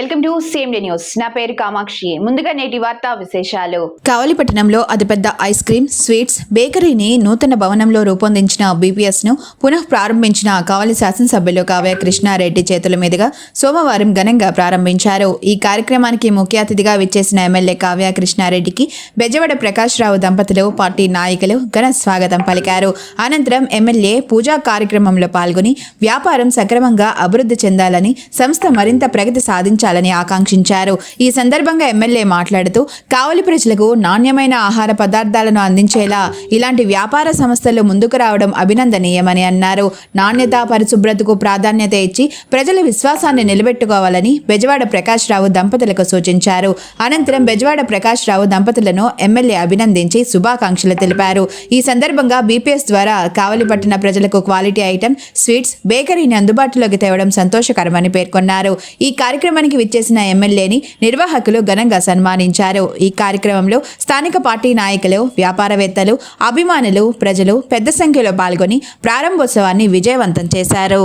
Welcome to same day news. నా పేరు కామాక్షి. ముందుగా నేటి వార్తా విశేషాలు. కావలిపట్టణంలో అతిపెద్ద ఐస్ క్రీమ్ స్వీట్స్ బేకరీని నూతన భవనంలో రూపొందించిన బీపీఎస్ను పునః ప్రారంభించిన కావలి శాసనసభ్యులు కావ్య కృష్ణారెడ్డి చేతుల మీదుగా సోమవారం ఘనంగా ప్రారంభించారు. ఈ కార్యక్రమానికి ముఖ్య అతిథిగా విచ్చేసిన ఎమ్మెల్యే కావ్య కృష్ణారెడ్డికి బెజవాడ ప్రకాష్ రావు దంపతులు పార్టీ నాయకులు ఘన స్వాగతం పలికారు. అనంతరం ఎమ్మెల్యే పూజా కార్యక్రమంలో పాల్గొని వ్యాపారం సక్రమంగా అభివృద్ధి చెందాలని సంస్థ మరింత ప్రగతి సాధించారు సాధించాలని ఆకాంక్షించారు. ఈ సందర్భంగా ఎమ్మెల్యే మాట్లాడుతూ కావలి ప్రజలకు నాణ్యమైన ఆహార పదార్థాలను అందించేలా ఇలాంటి వ్యాపార సంస్థలు ముందుకు రావడం అభినందనీయమని అన్నారు. నాణ్యత పరిశుభ్రతకు ప్రాధాన్యత ఇచ్చి ప్రజల విశ్వాసాన్ని నిలబెట్టుకోవాలని బెజవాడ ప్రకాష్ రావు దంపతులకు సూచించారు. అనంతరం బెజవాడ ప్రకాష్ రావు దంపతులను ఎమ్మెల్యే అభినందించి శుభాకాంక్షలు తెలిపారు. ఈ సందర్భంగా బీపీఎస్ ద్వారా కావలి పట్టిన ప్రజలకు క్వాలిటీ ఐటమ్ స్వీట్స్ బేకరీని అందుబాటులోకి తేవడం సంతోషకరమని పేర్కొన్నారు. ఈ కార్యక్రమానికి విచ్చేసిన ఎమ్మెల్యేని నిర్వాహకులు ఘనంగా సన్మానించారు. ఈ కార్యక్రమంలో స్థానిక పార్టీ నాయకులు వ్యాపారవేత్తలు అభిమానులు ప్రజలు పెద్ద సంఖ్యలో పాల్గొని ప్రారంభోత్సవాన్ని విజయవంతం చేశారు.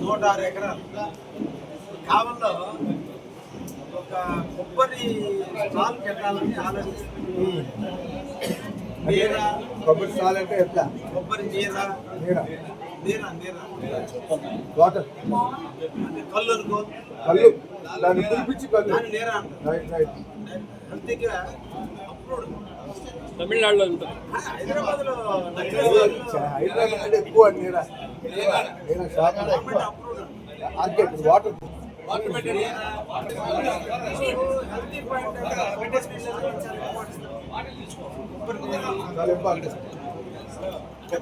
నూట ఆరు ఎకరాలు కావల్లో ఒక కొబ్బరి స్టాల్ పెట్టాలని ఆలోచిస్తుంది కొబ్బరి స్టాల్ అంటే ఎట్లా కొబ్బరి నీర నీడ నీర నీర వాటర్ అంటే కళ్ళు అనుకో కళ్ళు దాన్ని పిలిపించి నీర అంటారు రైట్ తమిళనాడులో హైదరాబాద్లో హైదరాబాద్ అంటే ఎక్కువ వాటర్ ఇంపార్టెంట్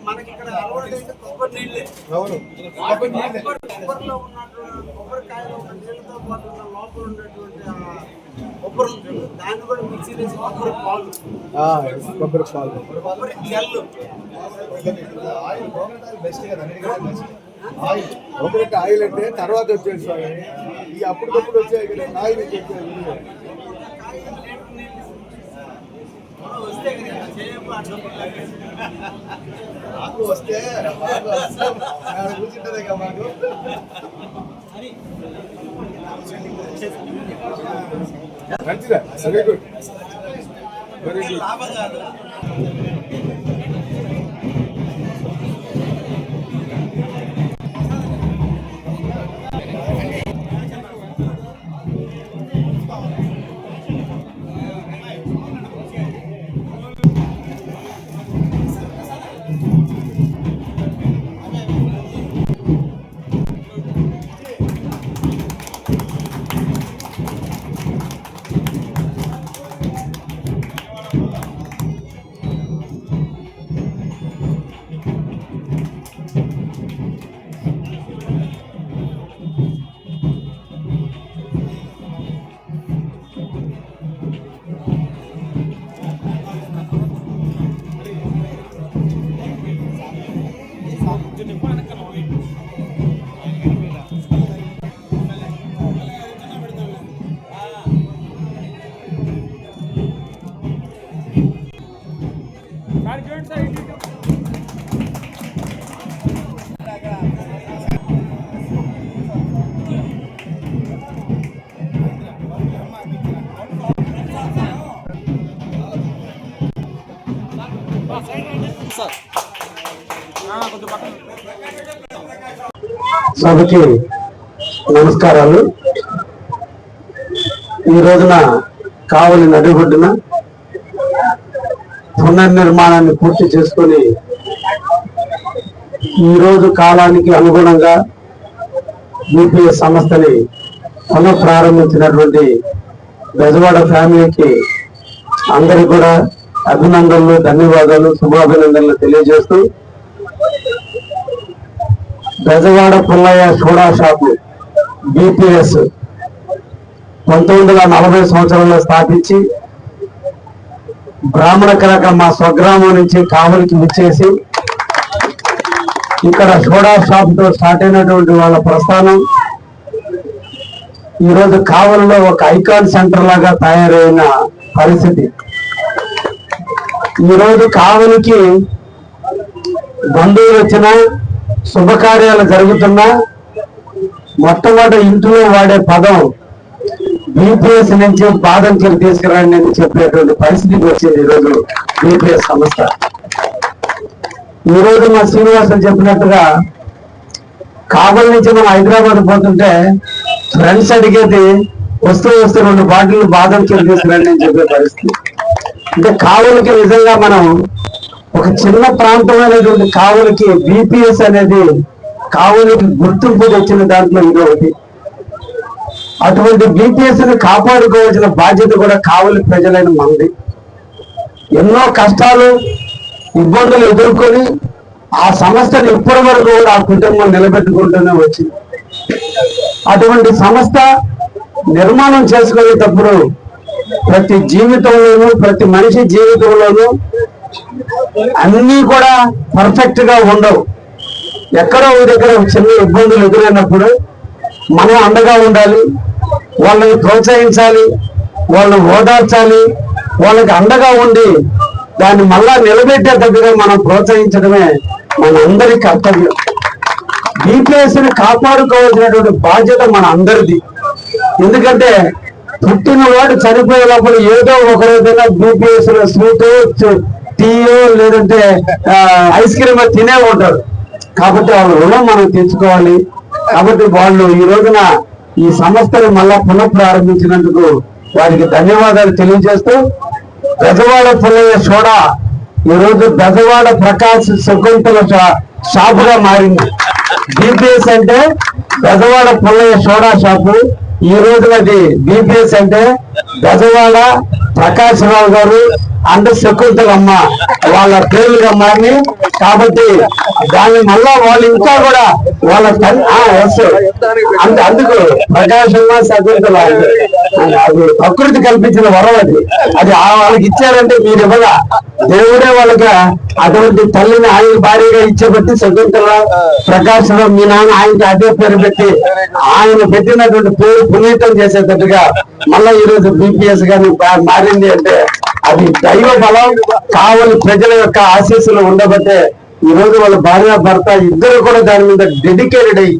మనకి ఇక్కడ అలవాటు అయితే కొబ్బరి నీళ్ళే అవును కొబ్బరి నీళ్ళే. కొబ్బరి కొబ్బరిలో ఉన్నటువంటి కొబ్బరికాయలో ఉన్న నీళ్ళతో పాటు లోపల ఉన్నటువంటి కొబ్బరి ఉంది చూడు, దాన్ని కూడా మిక్సీ వేసి కొబ్బరి పాలు కొబ్బరి పాలు. కొబ్బరి జల్లు ఆయిల్ అంటే తర్వాత వచ్చేది స్వామి ఈ అప్పటికప్పుడు వచ్చాయి కదా ఆయిల్ నాకు వస్తే కూర్చుంటదే కదా మాకు. మంచిదా? Very good. వెరీ గుడ్ సభకి నమస్కారాలు. ఈ రోజున కావలి నడిబొడ్డున పునర్నిర్మాణాన్ని పూర్తి చేసుకొని ఈ రోజు కాలానికి అనుగుణంగా యూపీఎస్ సంస్థని పునః ప్రారంభించినటువంటి బెజవాడ ఫ్యామిలీకి అందరికి కూడా అభినందనలు ధన్యవాదాలు శుభాభినందనలు తెలియజేస్తూ Bezawada Pullayya soda shop BPS పంతొమ్మిది వందల నలభై సంవత్సరంలో స్థాపించి బ్రాహ్మణ కళక మా స్వగ్రామం నుంచి కావలికి విచ్చేసి ఇక్కడ సోడా షాప్తో స్టార్ట్ అయినటువంటి వాళ్ళ ప్రస్థానం. ఈరోజు కావలిలో ఒక ఐకాన్ సెంటర్ లాగా తయారైన పరిస్థితి. ఈరోజు కావలికి బంధువులు వచ్చినా శుభకార్యాలు జరుగుతున్నా మొట్టమొదటి ఇంట్లో వాడే పదం బీపీఎస్ నుంచి బాదంకిలు తీసుకురండి అని చెప్పేటువంటి పరిస్థితికి వచ్చింది ఈరోజు బీపీఎస్ సంస్థ. ఈ మా శ్రీనివాసులు చెప్పినట్టుగా కాబల్ నుంచి మనం హైదరాబాద్ పోతుంటే ఫ్రెండ్స్ అడిగేది వస్తూ వస్తూ రెండు బాటిల్ బాదంకిలు తీసుకురండి అని చెప్పే పరిస్థితి. అంటే కావులకి నిజంగా మనం ఒక చిన్న ప్రాంతమైనటువంటి కావులకి బీపీఎస్ అనేది కావులకి గుర్తింపు తెచ్చిన దాంట్లో ఇది ఒకటి. అటువంటి బీపీఎస్ని కాపాడుకోవాల్సిన బాధ్యత కూడా కావలి ప్రజలైన మంది ఎన్నో కష్టాలు ఇబ్బందులు ఎదుర్కొని ఆ సంస్థను ఇప్పటి వరకు కూడా ఆ కుటుంబం నిలబెట్టుకుంటూనే వచ్చింది. అటువంటి సంస్థ నిర్మాణం చేసుకునేటప్పుడు ప్రతి జీవితంలోనూ ప్రతి మనిషి జీవితంలోనూ అన్నీ కూడా పర్ఫెక్ట్గా ఉండవు. ఎక్కడో దగ్గర చిన్న ఇబ్బందులు ఎదురైనప్పుడు మనం అండగా ఉండాలి వాళ్ళని ప్రోత్సహించాలి వాళ్ళని ఓదార్చాలి వాళ్ళకి అండగా ఉండి దాన్ని మళ్ళా నిలబెట్టేటట్టుగా మనం ప్రోత్సహించడమే మన అందరి కర్తవ్యం. బీపీఎస్ని కాపాడుకోవాల్సినటువంటి బాధ్యత మన అందరిది. ఎందుకంటే పుట్టినవాడు చనిపోయేటప్పుడు ఏదో ఒక రోజైనా బీపీఎస్లో టీయో లేదంటే ఐస్ క్రీమ్ తినే ఉంటారు. కాబట్టి వాళ్ళ రుణం మనం తెచ్చుకోవాలి కాబట్టి వాళ్ళు ఈ రోజున ఈ సంస్థను మళ్ళా పునః ప్రారంభించినందుకు వారికి ధన్యవాదాలు తెలియజేస్తూ బెజవాడ పుల్లయ్య సోడా ఈ రోజు బెజవాడ ప్రకాశ్ శకుంతల షా- షాపుగా మారింది. బీపీఎస్ అంటే బెజవాడ పుల్లయ్య సోడా షాపు. ఈ రోజున అది బీపీఎస్ అంటే బెజవాడ ప్రకాశ్ రావు గారు అంటే శకుంతలమ్మ వాళ్ళ పేర్లుగా మారి కాబట్టి దాన్ని మళ్ళా వాళ్ళు ఇంకా కూడా వాళ్ళ తల్లి ఆ, అందుకు ప్రకాశమ్మ శకుంతల అది ప్రకృతి కల్పించిన వరం అది. అది ఆ వాళ్ళకి ఇచ్చారంటే మీరు ఇవ్వగా దేవుడే వాళ్ళకి అటువంటి తల్లిని ఆయన భార్యగా ఇచ్చేబట్టి శకుంతల ప్రకాశం మీ నాన్న ఆయనకి అదే పేరు పెట్టి ఆయన పెట్టినటువంటి పేరు పునీతం చేసేటట్టుగా మళ్ళా ఈ రోజు బీపీఎస్ గాని మారింది అంటే అది దైవ బలం కావాలి ప్రజల యొక్క ఆశీస్సులు ఉండబట్టే ఈ రోజు వాళ్ళ భార్య భర్త ఇద్దరు కూడా దాని మీద డెడికేటెడ్ అయ్యి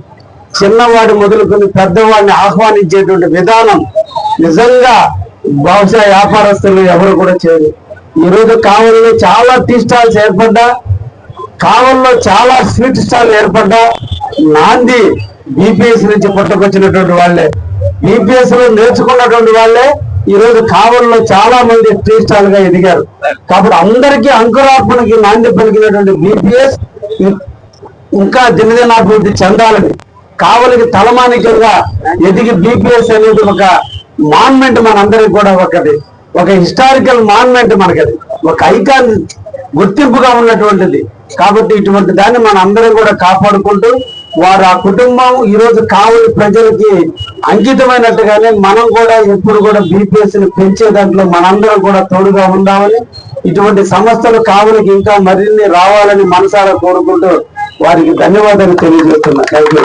చిన్నవాడు మొదలుకొని పెద్దవాడిని ఆహ్వానించేటువంటి విధానం నిజంగా బహుశా వ్యాపారస్తులు ఎవరు కూడా చేయరు. ఈ రోజు కావలిలో చాలా టీ స్టాల్స్ ఏర్పడ్డా కావల్లో చాలా స్వీట్ స్టాల్ ఏర్పడ్డా నాంది బీపీఎస్ నుంచి పుట్టకొచ్చినటువంటి వాళ్ళే. బీపీఎస్లో నేర్చుకున్నటువంటి వాళ్ళే ఈ రోజు కావల్లో చాలా మంది టీ స్టాల్గా ఎదిగారు. కాబట్టి అందరికీ అంకురార్పణకి నాంది పలికినటువంటి బీపీఎస్ ఇంకా దినదినాభివృద్ధి చెందాలని కావలికి తలమానికంగా ఎదిగి బీపీఎస్ అనేది ఒక మాన్మెంట్ మనందరికి కూడా ఒకటి. ఒక హిస్టారికల్ మాన్మెంట్ మనకది. ఒక ఐకాన్ గుర్తింపుగా ఉన్నటువంటిది. కాబట్టి ఇటువంటి దాన్ని మన అందరం కూడా కాపాడుకుంటూ వారు ఆ కుటుంబం ఈరోజు కావలి ప్రజలకి అంకితమైనట్టుగానే మనం కూడా ఎప్పుడు కూడా బీపీఎస్ని పెంచే దాంట్లో మనందరం కూడా తోడుగా ఉందామని ఇటువంటి సంస్థలు కావలికి ఇంకా మరిన్ని రావాలని మనసారా కోరుకుంటూ వారికి ధన్యవాదాలు తెలియజేస్తున్నా. Thank you